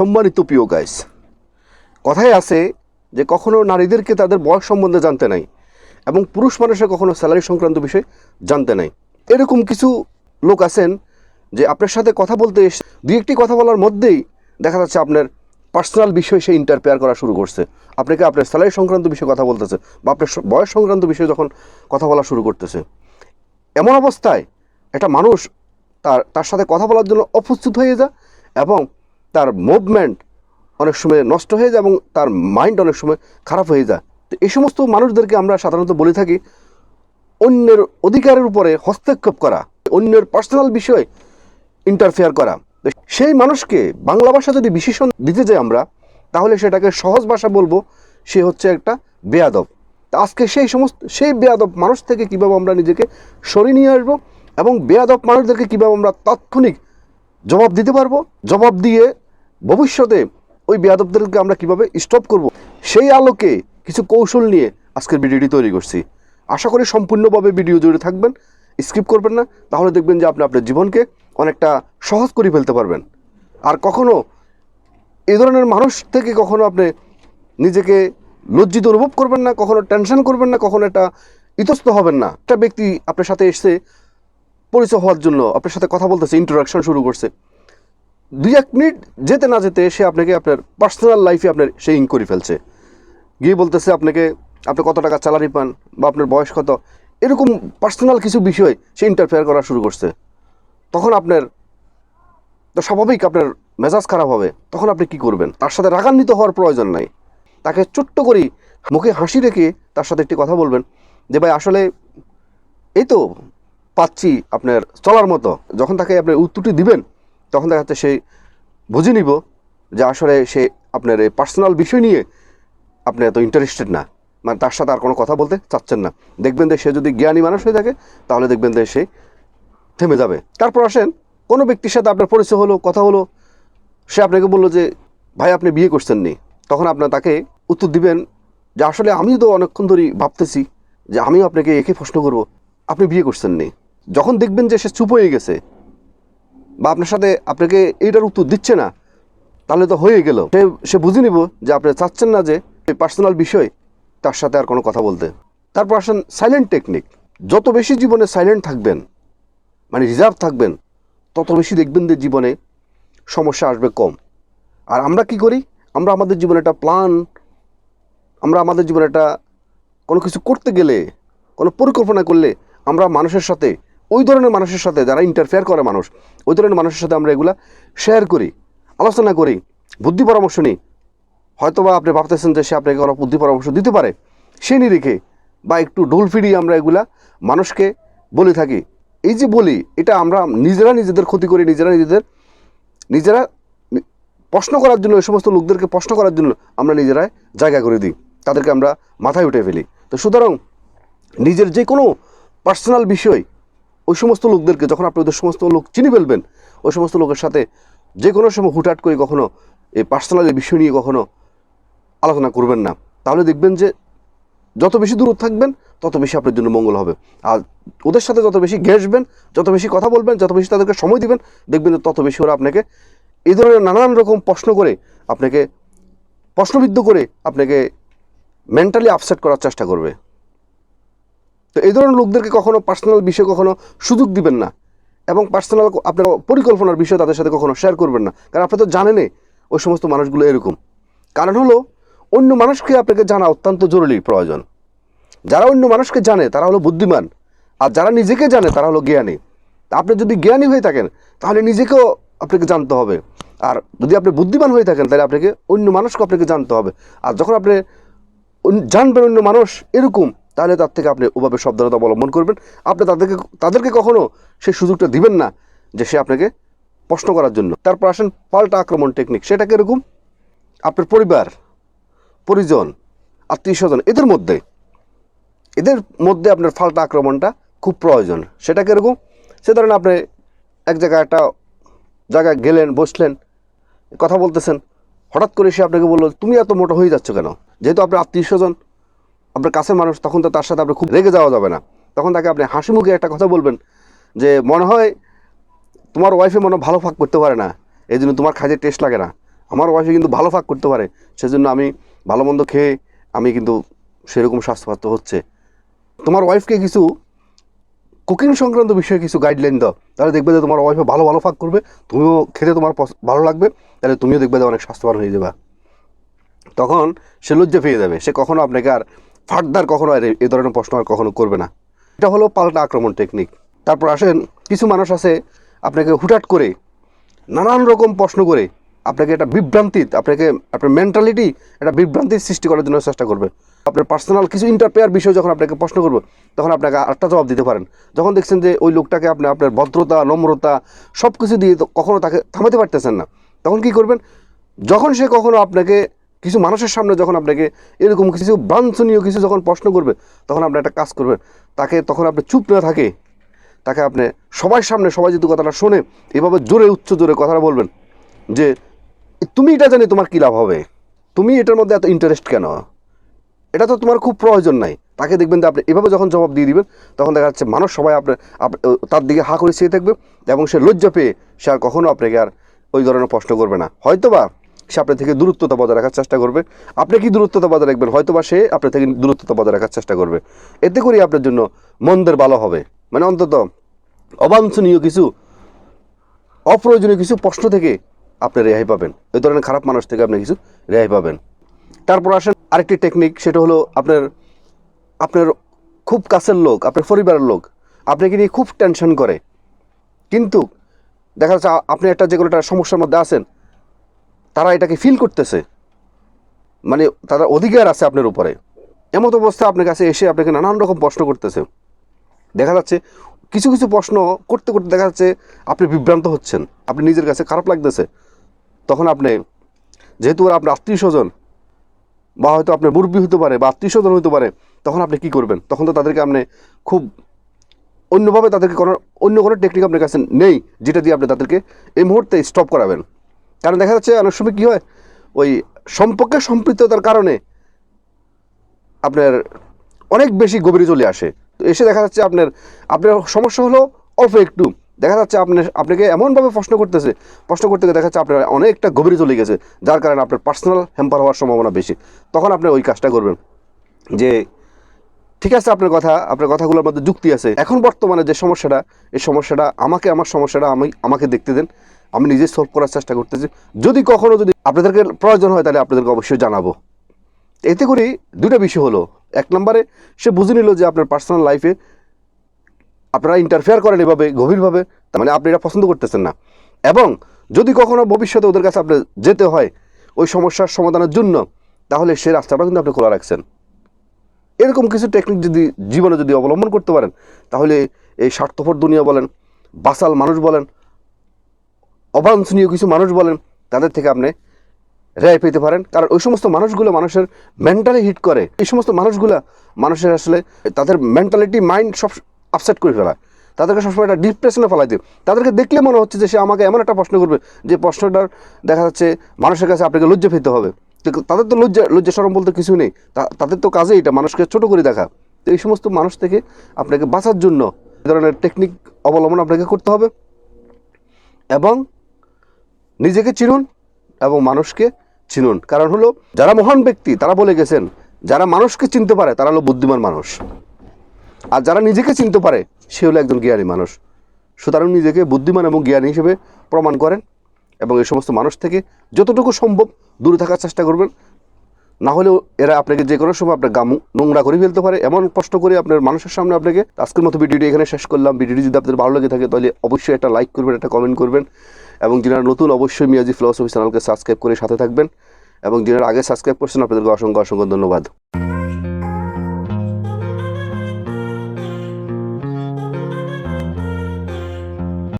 সম্মানিত প্রিয় গাইস কথায় আছে যে কখনো নারীদেরকে তাদের বয়স সম্বন্ধে জানতে নাই এবং পুরুষ মানুষের কখনো স্যালারি সংক্রান্ত বিষয়ে জানতে নাই। এরকম কিছু লোক আছেন যে আপনার সাথে কথা বলতে এসে, দুই একটি কথা বলার মধ্যেই দেখা যাচ্ছে আপনার পার্সোনাল বিষয়ে সে ইন্টারপেয়ার করা শুরু করছে। আপনাকে আপনার স্যালারি সংক্রান্ত বিষয়ে কথা বলতেছে বা আপনার বয়স সংক্রান্ত বিষয়ে যখন কথা বলা শুরু করতেছে। এমন অবস্থায় একটা মানুষ তার তার সাথে কথা বলার জন্য অপ্রস্তুত হয়ে যায় এবং তার মুভমেন্ট অনেক সময় নষ্ট হয়ে যায় এবং তার মাইন্ড অনেক সময় খারাপ হয়ে যায়। তো এই সমস্ত মানুষদেরকে আমরা সাধারণত বলে থাকি, অন্যের অধিকারের উপরে হস্তক্ষেপ করা, অন্যের পার্সোনাল বিষয়ে ইন্টারফেয়ার করা। সেই মানুষকে বাংলা ভাষা যদি বিশেষণ দিতে যাই আমরা, তাহলে সেটাকে সহজ ভাষা বলব, সে হচ্ছে একটা বেয়াদব। আজকে সেই সমস্ত, সেই বেয়াদব মানুষ থেকে কীভাবে আমরা নিজেকে সরিয়ে নিয়ে আসব এবং বেয়াদব মানুষদেরকে কীভাবে আমরা তাৎক্ষণিক জবাব দিতে পারব? জবাব দিয়ে ভবিষ্যতে ওই বেয়াদবদেরকে আমরা কীভাবে স্টপ করব? সেই আলোকে কিছু কৌশল নিয়ে আজকের ভিডিওটি তৈরি করছি। আশা করি সম্পূর্ণভাবে ভিডিও জুড়ে থাকবেন স্কিপ করবেন না, তাহলে দেখবেন যে আপনি আপনার জীবনকে অনেকটা সহজ করে ফেলতে পারবেন। আর কখনো এই ধরনের মানুষ থেকে কখনো আপনি নিজেকে লজ্জিত অনুভব করবেন না, কখনো টেনশন করবেন না, কখনো একটা ইতস্ত হবেন না। একটা ব্যক্তি আপনার সাথে এসে পরিচয় হওয়ার জন্য আপনার সাথে কথা বলতেছে ইন্টারাকশন শুরু করছে। দুই এক মিনিট যেতে না যেতে সে আপনাকে আপনার পার্সোনাল লাইফে আপনার সে ইন করে ফেলছে। গিয়ে বলতেছে আপনাকে, আপনি কত টাকা স্যালারি পান বা আপনার বয়স কত? এরকম পার্সোনাল কিছু বিষয় সে ইন্টারফেয়ার করা শুরু করছে। তখন আপনার, তো স্বাভাবিক আপনার মেজাজ খারাপ হবে। তখন আপনি কি করবেন? তার সাথে রাগান্বিত হওয়ার প্রয়োজন নাই। তাকে ছোট্ট করেই মুখে হাসি রেখে তার সাথে একটি কথা বলবেন যে, ভাই, আসলে এই তো পাচ্ছি আপনার চলার মতো। যখন তাকে আপনি উত্তরটি দিবেন তখন দেখা যাচ্ছে সে বুঝে নিব যে আসলে সে আপনার এই পার্সোনাল বিষয় নিয়ে আপনি এত ইন্টারেস্টেড না। মানে তার সাথে আর কোনো কথা বলতে চাচ্ছেন না। দেখবেন যে সে যদি জ্ঞানী মানুষ হয়ে থাকে, তাহলে দেখবেন যে সে থেমে যাবে। তারপর আসেন, কোনো ব্যক্তির সাথে আপনার পরিচয় হলো, কথা হলো, সে আপনাকে বলল যে, ভাই, আপনি বিয়ে করছেন নি তখন আপনার তাকে উত্তর দিবেন যে, আসলে আমিও তো অনেকক্ষণ ধরেই ভাবতেছি যে, আমিও আপনাকে একে প্রশ্ন করব, আপনি বিয়ে করছেন নি যখন দেখবেন যে সে চুপ হয়ে গেছে বা আপনার সাথে আপনাকে এইটার উত্তর দিচ্ছে না, তাহলে তো হয়ে গেল। সে সে বুঝে নিব যে আপনি চাচ্ছেন না যে পার্সোনাল বিষয় তার সাথে আর কোনো কথা বলতে। তারপর আসেন সাইলেন্ট টেকনিক যত বেশি জীবনে সাইলেন্ট থাকবেন মানে রিজার্ভ থাকবেন, তত বেশি দেখবেন যে জীবনে সমস্যা আসবে কম। আর আমরা কি করি? আমরা আমাদের জীবনে একটা প্ল্যান আমরা আমাদের জীবনে একটা কোনো কিছু করতে গেলে, কোনো পরিকল্পনা করলে আমরা মানুষের সাথে ওই ধরনের মানুষের সাথে যারা ইন্টারফেয়ার করে মানুষ, ওই ধরনের মানুষের সাথে আমরা এগুলা শেয়ার করি, আলোচনা করি, বুদ্ধি পরামর্শ নিই। হয়তোবা আপনি ভাবতেছেন যে সে আপনাকে কোনো বুদ্ধি পরামর্শ দিতে পারে। সে নিরিখে বা একটু ঢোল ফিরিয়ে আমরা এগুলা মানুষকে বলে থাকি। এই যে বলি, এটা আমরা নিজেরা নিজেদের ক্ষতি করি, নিজেরা নিজেদের, নিজেরা প্রশ্ন করার জন্য এই সমস্ত লোকদেরকে প্রশ্ন করার জন্য আমরা নিজেরাই জায়গা করে দিই। তাদেরকে আমরা মাথায় উঠে ফেলি। তো সুতরাং নিজের যে কোনো পার্সোনাল বিষয় ওই সমস্ত লোকদেরকে, যখন আপনি ওদের সমস্ত লোক চিনি ফেলবেন, ওই সমস্ত লোকের সাথে যে কোনো সময় হুটহাট করে কখনো এই পার্সোনাল বিষয় নিয়ে কখনো আলোচনা করবেন না। তাহলে দেখবেন যে যত বেশি দূর থাকবেন, তত বেশি আপনার জন্য মঙ্গল হবে। আর ওদের সাথে যত বেশি ঘেসবেন যত বেশি কথা বলবেন, যত বেশি তাদেরকে সময় দিবেন, দেখবেন তত বেশি ওরা আপনাকে এই ধরনের নানান রকম প্রশ্ন করে আপনাকে প্রশ্নবিদ্ধ করে আপনাকে মেন্টালি আপসেট করার চেষ্টা করবে। তো এই ধরনের লোকদেরকে কখনো পার্সোনাল বিষয়ে কখনো সুযোগ দিবেন না এবং পার্সোনাল আপনার পরিকল্পনার বিষয় তাদের সাথে কখনো শেয়ার করবেন না। কারণ আপনি তো জানেনই ওই সমস্ত মানুষগুলো এরকম। কারণ হলো, অন্য মানুষকে আপনাকে জানা অত্যন্ত জরুরি, প্রয়োজন। যারা অন্য মানুষকে জানে, তারা হলো বুদ্ধিমান। আর যারা নিজেকে জানে, তারা হলো জ্ঞানী। আপনি যদি জ্ঞানী হয়ে থাকেন, তাহলে নিজেকেও আপনাকে জানতে হবে। আর যদি আপনি বুদ্ধিমান হয়ে থাকেন, তাহলে আপনাকে অন্য মানুষকে আপনাকে জানতে হবে। আর যখন আপনি জানবেন অন্য মানুষ এরকম তাহলে তার থেকে আপনি ওভাবে সাবধানতা অবলম্বন করবেন। আপনি তাদেরকে তাদেরকে কখনও সেই সুযোগটা দিবেন না যে সে আপনাকে প্রশ্ন করার জন্য। তারপর আসেন পাল্টা আক্রমণ টেকনিক সেটা কীরকম? আপনার পরিবার, পরিজন আত্মীয় স্বজন এদের মধ্যে। এদের মধ্যে আপনার ফাল্টা আক্রমণটা খুব প্রয়োজন। সেটা কীরকম? সে ধরেন আপনি এক জায়গায় একটা জায়গায় গেলেন, বসলেন, কথা বলতেছেন। হঠাৎ করে সে আপনাকে বলল, তুমি এত মোটা হয়ে যাচ্ছ কেন? যেহেতু আপনার আত্মীয় স্বজন আপনার কাছের মানুষ, তখন তো তার সাথে আপনি খুব রেগে যাওয়া যাবে না। তখন তাকে আপনি হাসি মুখে একটা কথা বলবেন যে, মনে হয় তোমার ওয়াইফে মনে ভালো ফাঁক করতে পারে না। এই জন্য তোমার খাইতে টেস্ট লাগে না। আমার ওয়াইফে কিন্তু ভালো ফাঁক করতে পারে। সেজন্য আমি ভালো মন্দ খেয়ে আমি কিন্তু সেরকম স্বাস্থ্যপাত্র হচ্ছে। তোমার ওয়াইফকে কিছু কুকিং সংক্রান্ত বিষয়ে কিছু গাইডলাইন দাও। তাহলে দেখবে যে তোমার ওয়াইফে ভালো ভালো ফাঁক করবে। তুমিও খেতে তোমার ভালো লাগবে। তাহলে তুমিও দেখবে যে অনেক স্বাস্থ্যবান হয়ে যাবে। তখন সে লজ্জা পেয়ে যাবে। সে কখনো আপনাকে আর ফার্দার কখনো আর এ- ধরনের প্রশ্ন আর কখনো করবে না। এটা হলো পাল্টা আক্রমণ টেকনিক তারপর আসেন, কিছু মানুষ আছে, আপনাকে হুটাট করে, নানান রকম প্রশ্ন করে, আপনাকে একটা বিভ্রান্তি, আপনাকে, আপনার মেন্টালিটি একটা বিভ্রান্তির সৃষ্টি করার জন্য চেষ্টা করবে। আপনার পার্সোনাল কিছু ইন্টারপেয়ার বিষয় যখন আপনাকে প্রশ্ন করবে, তখন আপনাকে আরেকটা জবাব দিতে পারেন। যখন দেখছেন যে ওই লোকটাকে আপনি, আপনার ভদ্রতা, নম্রতা সব কিছু দিয়ে তো কখনো তাকে থামাতে পারতেছেন না, তখন কি করবেন? যখন সে কখনো আপনাকে কিছু মানুষের সামনে যখন আপনাকে এরকম কিছু বাঞ্ছনীয় কিছু যখন প্রশ্ন করবে, তখন আপনি একটা কাজ করবেন। তাকে তখন আপনি চুপ না থাকে, তাকে আপনি সবার সামনে সবাই যদি কথাটা শোনে, এভাবে জোরে, উচ্চ জোরে কথাটা বলবেন যে, তুমি এটা জানি তোমার কী লাভ হবে? তুমি এটার মধ্যে এত ইন্টারেস্ট কেন? এটা তো তোমার খুব প্রয়োজন নাই। তাকে দেখবেন যে আপনি এভাবে যখন জবাব দিয়ে দিবেন, তখন দেখা যাচ্ছে মানুষ সবাই আপনার আপ- তার দিকে হা করে চেয়ে থাকবে এবং সে লজ্জা পেয়ে সে আর কখনো আপনাকে আর ওই ধরনের প্রশ্ন করবে না। হয়তোবা সে আপনার থেকে দূরত্বতা বজায় রাখার চেষ্টা করবে। আপনি কি দূরত্বতা বজায় রাখবেন? হয়তো বা সে আপনার থেকে দূরত্বতা বজায় রাখার চেষ্টা করবে। এতে করে আপনার জন্য মন্দের ভালো হবে। মানে অন্তত অবাঞ্ছনীয় কিছু, অপ্রয়োজনীয় কিছু প্রশ্ন থেকে আপনি রেহাই পাবেন। এই ধরনের খারাপ মানুষ থেকে আপনি কিছু রেহাই পাবেন। তারপর আসেন আরেকটি টেকনিক সেটা হলো আপনার আপনার খুব কাছের লোক, আপনার পরিবারের লোক, আপনাকে নিয়ে খুব টেনশন করে। কিন্তু দেখা যাচ্ছে আপনি একটা যে কোনো একটা সমস্যার মধ্যে আছেন তারা এটাকে ফিল করতেছে। মানে তারা অধিকার আছে আপনার উপরে। এমত অবস্থা আপনার কাছে এসে আপনাকে নানান রকম প্রশ্ন করতেছে। দেখা যাচ্ছে কিছু কিছু প্রশ্ন করতে করতে দেখা যাচ্ছে আপনি বিভ্রান্ত হচ্ছেন। আপনি নিজের কাছে খারাপ লাগতেছে। তখন আপনি, যেহেতু ওরা আপনার আত্মীয় স্বজন, বা হয়তো আপনার মুরব্বী হতে পারে, বা আত্মীয় স্বজন হতে পারে, তখন আপনি কি করবেন? তখন তো তাদেরকে আপনি খুব অন্যভাবে তাদেরকে কোনো, অন্য কোনো টেকনিক আপনার কাছে নেই, যেটা দিয়ে আপনি তাদেরকে এই মুহূর্তে স্টপ করাবেন। কারণ দেখা যাচ্ছে অনেক সময় কী হয়, ওই সম্পর্কে সম্পৃক্ততার কারণে আপনার অনেক বেশি গভীরে চলে আসে। তো এসে দেখা যাচ্ছে আপনার আপনার সমস্যা হলো অল্প একটু। দেখা যাচ্ছে আপনার, আপনাকে এমনভাবে প্রশ্ন করতেছে, প্রশ্ন করতে গিয়ে দেখা যাচ্ছে আপনার অনেকটা গভীরে চলে গেছে, যার কারণে আপনার পার্সোনাল হ্যাম্পার হওয়ার সম্ভাবনা বেশি। তখন আপনি ওই কাজটা করবেন যে, ঠিক আছে, আপনার কথা, আপনার কথাগুলোর মধ্যে যুক্তি আছে। এখন বর্তমানে যে সমস্যাটা, এই সমস্যাটা আমাকে, আমার সমস্যাটা আমি, আমাকে দেখতে দেন। আমি নিজে সলভ করার চেষ্টা করতেছি। যদি কখনো যদি আপনাদেরকে প্রয়োজন হয়, তাহলে আপনাদেরকে অবশ্যই জানাব। এতে করে দুটা বিষয় হলো। এক নম্বরে, সে বুঝে নিল যে আপনার পার্সোনাল লাইফে আপনারা ইন্টারফেয়ার করেন এভাবে, গভীরভাবে, তার মানে আপনি এটা পছন্দ করতেছেন না। এবং যদি কখনো ভবিষ্যতে ওদের কাছে আপনার যেতে হয়, ওই সমস্যার সমাধানের জন্য, তাহলে সে রাস্তাটা কিন্তু আপনি খোলা রাখছেন। এরকম কিছু টেকনিক যদি জীবনে যদি অবলম্বন করতে পারেন, তাহলে এই স্বার্থপর দুনিয়া বলেন বাসাল মানুষ বলেন অবাঞ্ছনীয় কিছু মানুষ বলেন, তাদের থেকে আপনি রেহাই পেতে পারেন। কারণ ওই সমস্ত মানুষগুলো মানুষের মেন্টালি হিট করে। এই সমস্ত মানুষগুলো মানুষের আসলে তাদের মেন্টালিটি মাইন্ড সব আপসেট করে ফেলা তাদেরকে সবসময় একটা ডিপ্রেশনে ফেলাই দিই তাদেরকে দেখলে মনে হচ্ছে যে সে আমাকে এমন একটা প্রশ্ন করবে, যে প্রশ্নটার দেখা যাচ্ছে মানুষের কাছে আপনাকে লজ্জা পেতে হবে। তাদের তো লজ্জা লজ্জা সরম বলতে কিছু নেই। তাদের তো কাজে এটা, মানুষকে ছোট করে দেখা। তো এই সমস্ত মানুষ থেকে আপনাকে বাঁচার জন্য এ ধরনের টেকনিক অবলম্বন আপনাকে করতে হবে। এবং নিজেকে চিনুন এবং মানুষকে চিনুন। কারণ হলো, যারা মহান ব্যক্তি, তারা বলে গেছেন, যারা মানুষকে চিনতে পারে, তারা হলো বুদ্ধিমান মানুষ। আর যারা নিজেকে চিনতে পারে, সে হলো একজন জ্ঞানী মানুষ। সুতরাং নিজেকে বুদ্ধিমান এবং জ্ঞানী হিসেবে প্রমাণ করেন এবং এই সমস্ত মানুষ থেকে যতটুকু সম্ভব দূরে থাকার চেষ্টা করবেন। না হলেও এরা আপনাকে যে কোনো সময় আপনার গামু নোংরা করে ফেলতে পারে। এমন কষ্ট করে আপনার মানুষের সামনে আপনাকে আজকের মতো ভিডিওটি এখানে শেষ করলাম। ভিডিওটি যদি আপনাদের ভালো লেগে থাকে, তাহলে অবশ্যই একটা লাইক করবেন, একটা কমেন্ট করবেন। এবং যারা নতুন অবশ্যই মিয়াজি ফিলোসফি চ্যানেলকে সাবস্ক্রাইব করে সাথে থাকবেন এবং যারা আগে সাবস্ক্রাইব করছেন, আপনাদেরকে অসংখ্য অসংখ্য ধন্যবাদ।